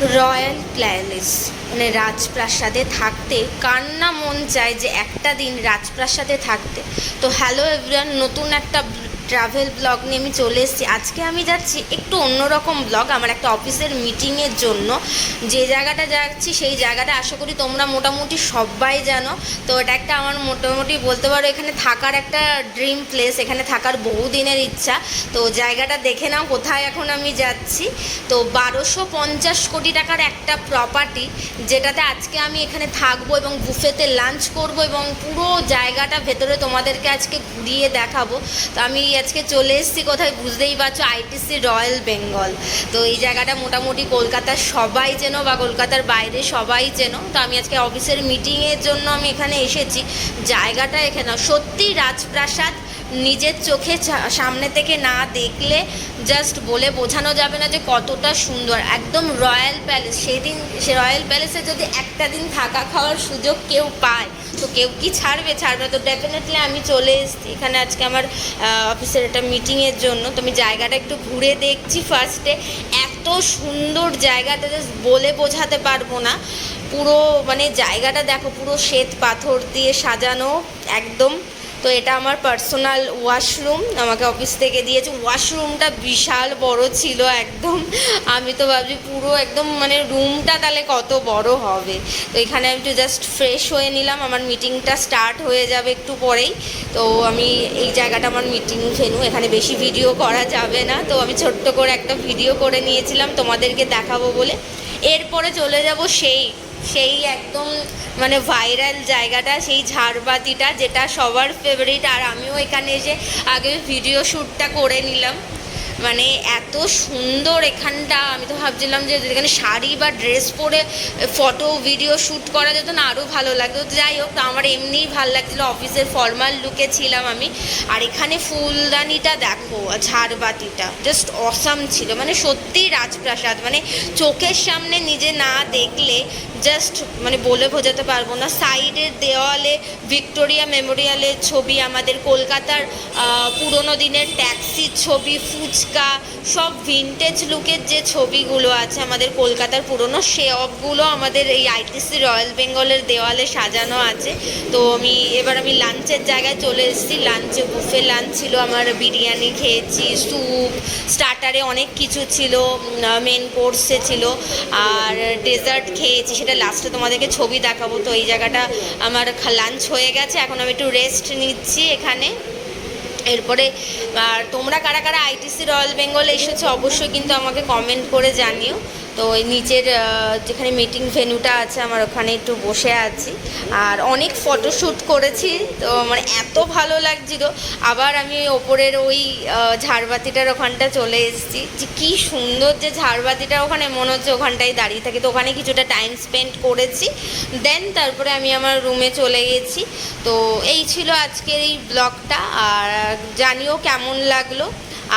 Royal palace মানে রাজপ্রাসাদে থাকতে কার না মন চায় যে একটা দিন রাজপ্রাসাদে থাকতে। তো হ্যালো এভরিওয়ান নতুন একটা ট্রাভেল ব্লগ নিয়ে আমি চলে এসেছি। আজকে আমি যাচ্ছি একটু অন্যরকম ব্লগ আমার একটা অফিসের মিটিংয়ের জন্য। যে জায়গাটা যাচ্ছি, সেই জায়গাটা আশা করি তোমরা মোটামুটি সবাই জানো। তো এটা একটা আমার মোটামুটি বলতে পারো, এখানে থাকার একটা ড্রিম প্লেস এখানে থাকার বহু দিনের ইচ্ছা। তো জায়গাটা দেখে নাও কোথায় এখন আমি যাচ্ছি। তো বারোশো পঞ্চাশ কোটি টাকার একটা প্রপার্টি যেটাতে আজকে আমি এখানে থাকব এবং বুফেতে লাঞ্চ করব এবং পুরো জায়গাটা ভেতরে তোমাদেরকে আজকে ঘুরিয়ে দেখাবো। তো আমি আজকে চলে এসেছি কোথায় বুঝতেই পারছ আইটিসি রয়্যাল বেঙ্গল তো এই জায়গাটা মোটামুটি কলকাতার সবাই যেন বা কলকাতার বাইরে সবাই যেন তো আমি আজকে অফিসের মিটিংয়ের জন্য আমি এখানে এসেছি। জায়গাটা এখানে সত্যি রাজপ্রাসাদ। নিজের চোখে সামনে থেকে না দেখলে জাস্ট বলে বোঝানো যাবে না যে কতটা সুন্দর। একদম রয়্যাল প্যালেস। সেই দিন সে রয়্যাল প্যালেসে যদি একটা দিন থাকা খাওয়ার সুযোগ কেউ পায়, তো কেউ কি ছাড়বে? ছাড়বে। তো ডেফিনেটলি আমি চলে এসেছি। এখানে আজকে আমার অফিসের একটা মিটিংয়ের জন্য। তো আমি জায়গাটা একটু ঘুরে দেখছি ফার্স্টে এত সুন্দর জায়গাটা জাস্ট বলে বোঝাতে পারব না। পুরো মানে জায়গাটা দেখো, পুরো শ্বেত পাথর দিয়ে সাজানো, একদম তো এটা আমার পার্সোনাল ওয়াশরুম আমাকে অফিস থেকে দিয়েছে। ওয়াশরুমটা বিশাল বড় ছিল একদম। আমি তো ভাবছি পুরো একদম মানে রুমটা তাহলে কত বড় হবে। তো এখানে আমি একটু জাস্ট ফ্রেশ হয়ে নিলাম। আমার মিটিংটা স্টার্ট হয়ে যাবে একটু পরেই। তো আমি এই জায়গাটা আমার মিটিং ভেনু এখানে বেশি ভিডিও করা যাবে না। তো আমি ছোট্ট করে একটা ভিডিও করে নিয়েছিলাম। তোমাদেরকে দেখাবো বলে। এরপরে চলে যাব সেই সেই একদম মানে ভাইরাল জায়গাটা, সেই ঝাড়বাতিটা যেটা সবার ফেভারিট আর আমিও এখানে এসে আগে ভিডিও শ্যুটটা করে নিলাম। মানে এত সুন্দর এখানটা। আমি তো ভাবছিলাম যে এখানে শাড়ি বা ড্রেস পরে ফটো ভিডিও শ্যুট করা যেত না আরও ভালো লাগতো। যাই হোক তো আমার এমনিই ভালো লাগছিল। অফিসের ফর্মাল লুকে ছিলাম আমি। আর এখানে ফুলদানিটা দেখো, ঝাড়বাতিটা জাস্ট অসাম ছিল। মানে সত্যিই রাজপ্রাসাদ। মানে চোখের সামনে নিজে না দেখলে জাস্ট মানে বলে বোঝাতে পারব না। সাইডের দেওয়ালে, ভিক্টোরিয়া মেমোরিয়ালের ছবি, আমাদের কলকাতার পুরোনো দিনের ট্যাক্সির ছবি, ফুচকা সব ভিনটেজ লুকের যে ছবিগুলো আছে আমাদের কলকাতার পুরনো সবগুলো আমাদের এই আইটিসি রয়্যাল বেঙ্গলের দেওয়ালে সাজানো আছে। তো আমি, এবার আমি লাঞ্চের জায়গায় চলে এসেছি। লাঞ্চে বুফে লাঞ্চ ছিল আমার, বিরিয়ানি খেয়েছি স্যুপ স্টার্টারে অনেক কিছু ছিল মেন কোর্সে ছিল। আর ডেজার্ট খেয়েছি, সেটা লাস্টে তোমাদেরকে ছবি দেখাবো। তো এই জায়গাটা আমার লাঞ্চ হয়ে গেছে। এখন আমি একটু রেস্ট নিচ্ছি এখানে। এরপরে, আর তোমরা কারা কারা আইটিসি রয়্যাল বেঙ্গল এসেছ অবশ্যই কিন্তু আমাকে কমেন্ট করে জানিও। তো ওই নিচের যেখানে মিটিং ভেন্যুটা আছে, আমার ওখানে একটু বসে আছি। আর অনেক ফটোশ্যুট করেছি, তো মানে এত ভালো লাগছিল। আবার আমি ওপরের ওই ঝাড়বাতিটার ওখানটা চলে এসেছি। যে কী সুন্দর যে ঝাড়বাতিটা ওখানে, মনে হচ্ছে ওখানটায় দাঁড়িয়ে থাকে। তো ওখানে কিছুটা টাইম স্পেন্ড করেছি। দেন তারপরে আমি আমার রুমে চলে গেছি। তো এই ছিল আজকের এই ব্লগটা আর জানিও কেমন লাগল।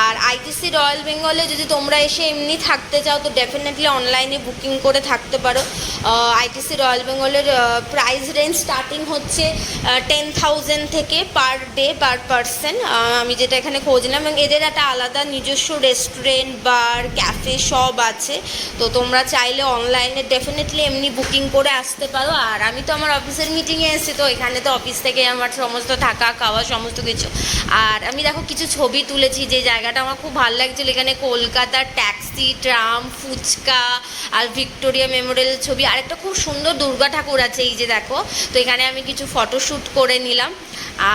আর আইটিসি রয়্যাল বেঙ্গলে যদি তোমরা এসে এমনি থাকতে চাও, তো ডেফিনেটলি অনলাইনে বুকিং করে থাকতে পারো। আইটিসি রয়্যাল বেঙ্গলের প্রাইস রেঞ্জ স্টার্টিং হচ্ছে টেন থাউজেন্ড থেকে পার ডে পার পারসন আমি যেটা এখানে খোঁজ নিলাম এবং এদের একটা আলাদা নিজস্ব রেস্টুরেন্ট বার ক্যাফে সব আছে। তো তোমরা চাইলে অনলাইনে ডেফিনেটলি এমনি বুকিং করে আসতে পারো। আর আমি তো আমার অফিসের মিটিংয়ে এসেছি, তো এখানে তো অফিস থেকে আমার সমস্ত থাকা, খাওয়া, সমস্ত কিছু। আর আমি দেখো কিছু ছবি তুলেছি, যে জায়গাটা আমার খুব ভালো লাগছিল। এখানে কলকাতার ট্যাক্সি ট্রাম ফুচকা আর ভিক্টোরিয়া মেমোরিয়াল ছবি। আরেকটা খুব সুন্দর দুর্গা ঠাকুর আছে, এই যে দেখো। তো এখানে আমি কিছু ফটোশ্যুট করে নিলাম।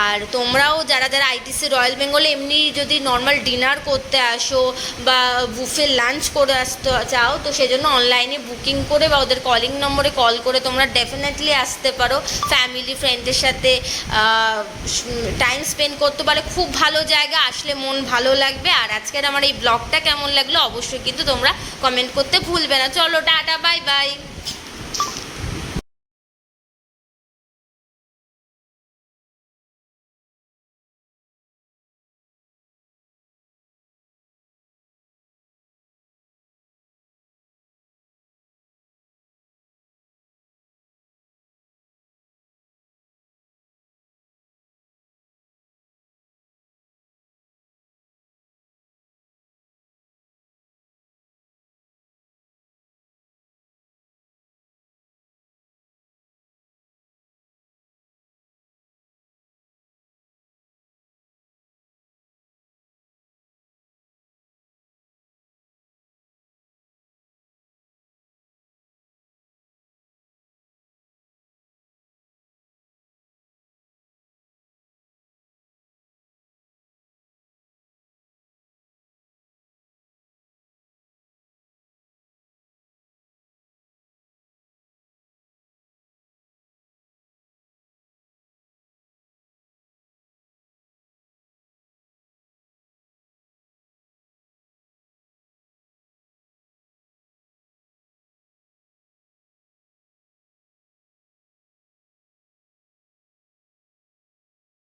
আর তোমরাও যারা যারা আইটিসি রয়্যাল বেঙ্গলে এমনি যদি নর্মাল ডিনার করতে আসো বা বুফে লাঞ্চ করে আসতে চাও, তো সেজন্য অনলাইনে বুকিং করে বা ওদের কলিং নম্বরে কল করে তোমরা ডেফিনেটলি আসতে পারো। ফ্যামিলি ফ্রেন্ডের সাথে টাইম স্পেন্ড করতে পারে খুব ভালো জায়গা, আসলে মন ভালো লাগবে। আর আজকের আমার এই ব্লগটা কেমন লাগল অবশ্যই কিন্তু তোমরা কমেন্ট করতে ভুলবে না। চলো, টাটা বাই বাই